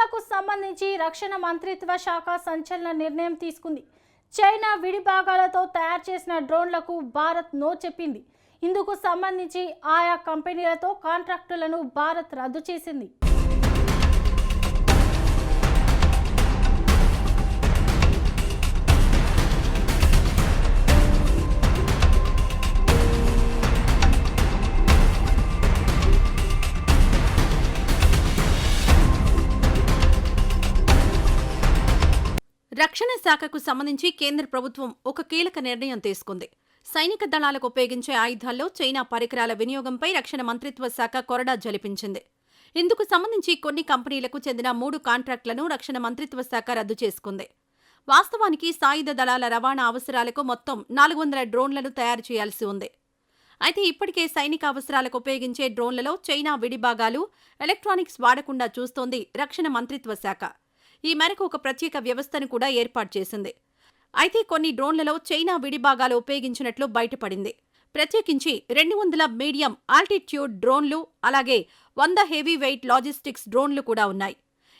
డ్రోన్లకు సంబంధించి రక్షణ మంత్రిత్వ శాఖ సంచలన నిర్ణయం తీసుకుంది. చైనా విడి భాగాలతో తయారు చేసిన డ్రోన్లకు భారత్ నో చెప్పింది. ఇందుకు సంబంధించి ఆయా కంపెనీలతో కాంట్రాక్టులను భారత్ రద్దు చేసింది. రక్షణ శాఖకు సంబంధించి కేంద్ర ప్రభుత్వం ఒక కీలక నిర్ణయం తీసుకుంది. సైనిక దళాలకు ఉపయోగించే ఆయుధాల్లో చైనా పరికరాల వినియోగంపై రక్షణ మంత్రిత్వ శాఖ కొరడా జలిపించింది. ఇందుకు సంబంధించి కొన్ని కంపెనీలకు చెందిన మూడు కాంట్రాక్టులను రక్షణ మంత్రిత్వ శాఖ రద్దు చేసుకుంది. వాస్తవానికి సాయుధ దళాల రవాణా అవసరాలకు మొత్తం నాలుగు వందల డ్రోన్లను తయారు చేయాల్సి ఉంది. అయితే ఇప్పటికే సైనిక అవసరాలకు ఉపయోగించే డ్రోన్లలో చైనా విడిభాగాలు ఎలక్ట్రానిక్స్ వాడకుండా చూస్తోంది రక్షణ మంత్రిత్వ శాఖ. ఈ మేరకు ఒక ప్రత్యేక వ్యవస్థను కూడా ఏర్పాటు చేసింది. అయితే కొన్ని డ్రోన్లలో చైనా విడిభాగాలు ఉపయోగించినట్లు బయటపడింది. ప్రత్యేకించి రెండు వందల మీడియం ఆల్టిట్యూడ్ డ్రోన్లు అలాగే వంద హెవీ వెయిట్ లాజిస్టిక్స్ డ్రోన్లు కూడా ఉన్నాయి.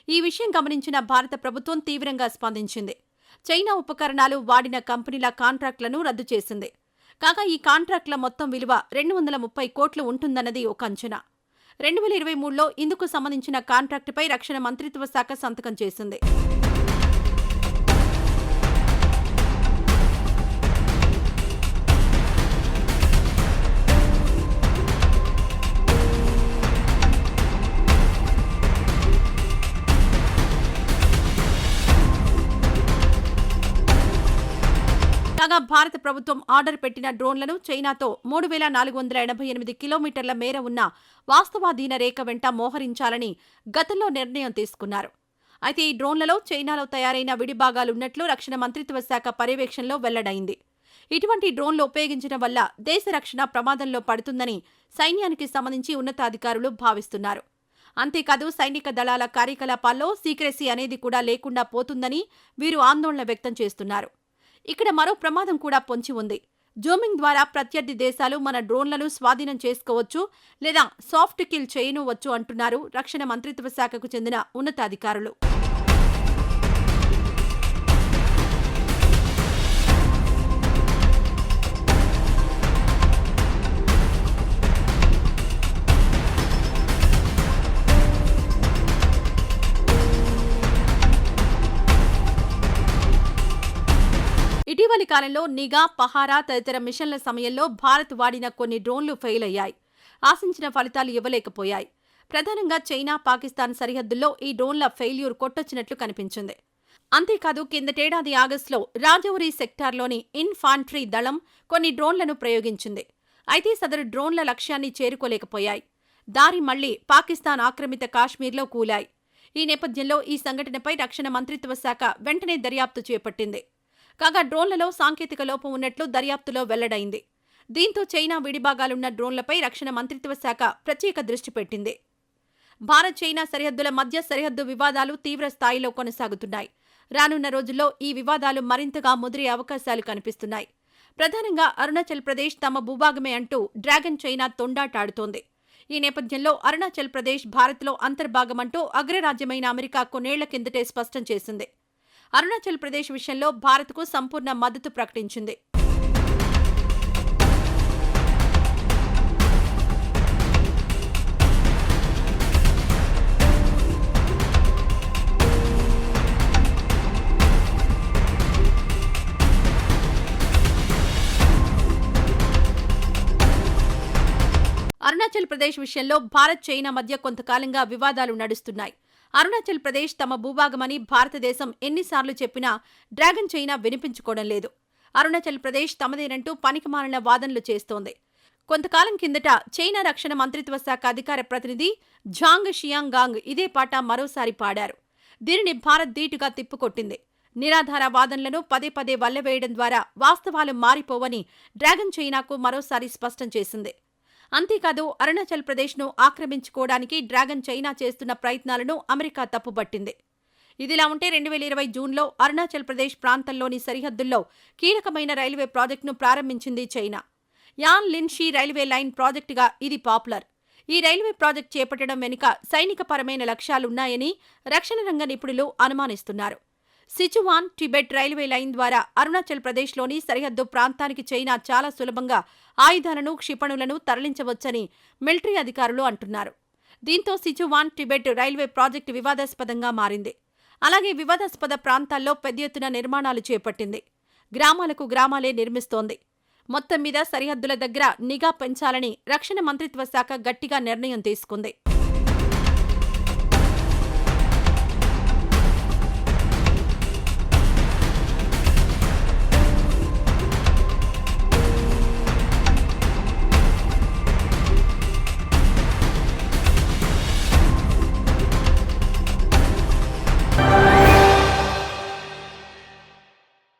ఈ విషయం గమనించిన భారత ప్రభుత్వం తీవ్రంగా స్పందించింది. చైనా ఉపకరణాలు వాడిన కంపెనీల కాంట్రాక్టులను రద్దు చేసింది. కాగా ఈ కాంట్రాక్టుల మొత్తం విలువ రెండు వందల ముప్పై కోట్లు ఉంటుందన్నది ఒక అంచనా. రెండు వేల ఇరవై మూడులో ఇందుకు సంబంధించిన కాంట్రాక్టుపై రక్షణ మంత్రిత్వ శాఖ సంతకం చేసింది. భారత ప్రభుత్వం ఆర్డర్ పెట్టిన డ్రోన్లను చైనాతో మూడు వేల నాలుగు వందల ఎనభై ఎనిమిది కిలోమీటర్ల మేర ఉన్న వాస్తవాధీన రేఖ వెంట మోహరించాలని గతంలో నిర్ణయం తీసుకున్నారు. అయితే ఈ డ్రోన్లలో చైనాలో తయారైన విడిభాగాలున్నట్లు రక్షణ మంత్రిత్వ శాఖ పర్యవేక్షణలో వెల్లడైంది. ఇటువంటి డ్రోన్లు ఉపయోగించడం వల్ల దేశ రక్షణ ప్రమాదంలో పడుతుందని సైన్యానికి సంబంధించి ఉన్నతాధికారులు భావిస్తున్నారు. అంతేకాదు సైనిక దళాల కార్యకలాపాల్లో సీక్రెసీ అనేది కూడా లేకుండా పోతుందని వీరు ఆందోళన వ్యక్తం చేస్తున్నారు. ఇక్కడ మరో ప్రమాదం కూడా పొంచి ఉంది. జూమింగ్ ద్వారా ప్రత్యర్థి దేశాలు మన డ్రోన్లను స్వాధీనం చేసుకోవచ్చు లేదా సాఫ్ట్ కిల్ చేయనువచ్చు అంటున్నారు రక్షణ మంత్రిత్వ శాఖకు చెందిన ఉన్నతాధికారులు. ఇటీవలి కాలంలో నిఘా పహారా తదితర మిషన్ల సమయంలో భారత్ వాడిన కొన్ని డ్రోన్లు ఫెయిల్ అయ్యాయి. ఆశించిన ఫలితాలు ఇవ్వలేకపోయాయి. ప్రధానంగా చైనా పాకిస్తాన్ సరిహద్దుల్లో ఈ డ్రోన్ల ఫెయిల్యూర్ కొట్టొచ్చినట్లు కనిపించింది. అంతేకాదు కిందటేడాది ఆగస్టులో రాజౌరి సెక్టార్లోని ఇన్ఫాంట్రీ దళం కొన్ని డ్రోన్లను ప్రయోగించింది. అయితే సదరు డ్రోన్ల లక్ష్యాన్ని చేరుకోలేకపోయాయి. దారి మళ్ళీ పాకిస్తాన్ ఆక్రమిత కాశ్మీర్లో కూలాయి. ఈ నేపథ్యంలో ఈ సంఘటనపై రక్షణ మంత్రిత్వ శాఖ వెంటనే దర్యాప్తు చేపట్టింది. కాగా డ్రోన్లలో సాంకేతిక లోపం ఉన్నట్లు దర్యాప్తులో వెల్లడైంది. దీంతో చైనా విడిభాగాలున్న డ్రోన్లపై రక్షణ మంత్రిత్వ శాఖ ప్రత్యేక దృష్టి పెట్టింది. భారత్ చైనా సరిహద్దుల మధ్య సరిహద్దు వివాదాలు తీవ్ర స్థాయిలో కొనసాగుతున్నాయి. రానున్న రోజుల్లో ఈ వివాదాలు మరింతగా ముదిరే అవకాశాలు కనిపిస్తున్నాయి. ప్రధానంగా అరుణాచల్ ప్రదేశ్ తమ భూభాగమే అంటూ డ్రాగన్ చైనా తొండాటాడుతోంది. ఈ నేపథ్యంలో అరుణాచల్ ప్రదేశ్ భారత్లో అంతర్భాగమంటూ అగ్రరాజ్యమైన అమెరికా కొన్నేళ్ళ కిందటే స్పష్టం చేసింది. అరుణాచల్ ప్రదేశ్ విషయంలో భారత్కు సంపూర్ణ మద్దతు ప్రకటించింది. అరుణాచల్ ప్రదేశ్ విషయంలో భారత్ చైనా మధ్య కొంతకాలంగా వివాదాలు నడుస్తున్నాయి. అరుణాచల్ ప్రదేశ్ తమ భూభాగమని భారతదేశం ఎన్నిసార్లు చెప్పినా డ్రాగన్ చైనా వినిపించుకోవడం లేదు. అరుణాచల్ ప్రదేశ్ తమదేనంటూ పనికిమాలిన వాదనలు చేస్తోంది. కొంతకాలం కిందట చైనా రక్షణ మంత్రిత్వ శాఖ అధికార ప్రతినిధి ఝాంగ్ షియాంగాంగ్ ఇదే పాట మరోసారి పాడారు. దీనిని భారత్ ధీటుగా తిప్పుకొట్టింది. నిరాధార వాదనలను పదే పదే వల్లవేయడం ద్వారా వాస్తవాలు మారిపోవని డ్రాగన్ చైనాకు మరోసారి స్పష్టం చేసింది. అంతేకాదు అరుణాచల్ ప్రదేశ్ను ఆక్రమించుకోవడానికి డ్రాగన్ చైనా చేస్తున్న ప్రయత్నాలను అమెరికా తప్పుబట్టింది. ఇదిలా ఉంటే రెండు వేల ఇరవై జూన్లో అరుణాచల్ ప్రదేశ్ ప్రాంతంలోని సరిహద్దుల్లో కీలకమైన రైల్వే ప్రాజెక్టును ప్రారంభించింది China. Ya'an Linzhi railway line ప్రాజెక్టుగా ఇది పాపులర్. ఈ రైల్వే ప్రాజెక్ట్ చేపట్టడం వెనుక సైనికపరమైన లక్ష్యాలున్నాయని రక్షణ రంగ నిపుణులు అనుమానిస్తున్నారు. సిచువాన్ టిబెట్ రైల్వే లైన్ ద్వారా అరుణాచల్ ప్రదేశ్లోని సరిహద్దు ప్రాంతానికి చైనా చాలా సులభంగా ఆయుధాలను క్షిపణులను తరలించవచ్చని మిలిటరీ అధికారులు అంటున్నారు. దీంతో సిచువాన్ టిబెట్ రైల్వే ప్రాజెక్టు వివాదాస్పదంగా మారింది. అలాగే వివాదాస్పద ప్రాంతాల్లో పెద్ద ఎత్తున నిర్మాణాలు చేపట్టింది. గ్రామాలకు గ్రామాలే నిర్మిస్తోంది. మొత్తం మీద సరిహద్దుల దగ్గర నిఘా పెంచాలని రక్షణ మంత్రిత్వ శాఖ గట్టిగా నిర్ణయం తీసుకుంది.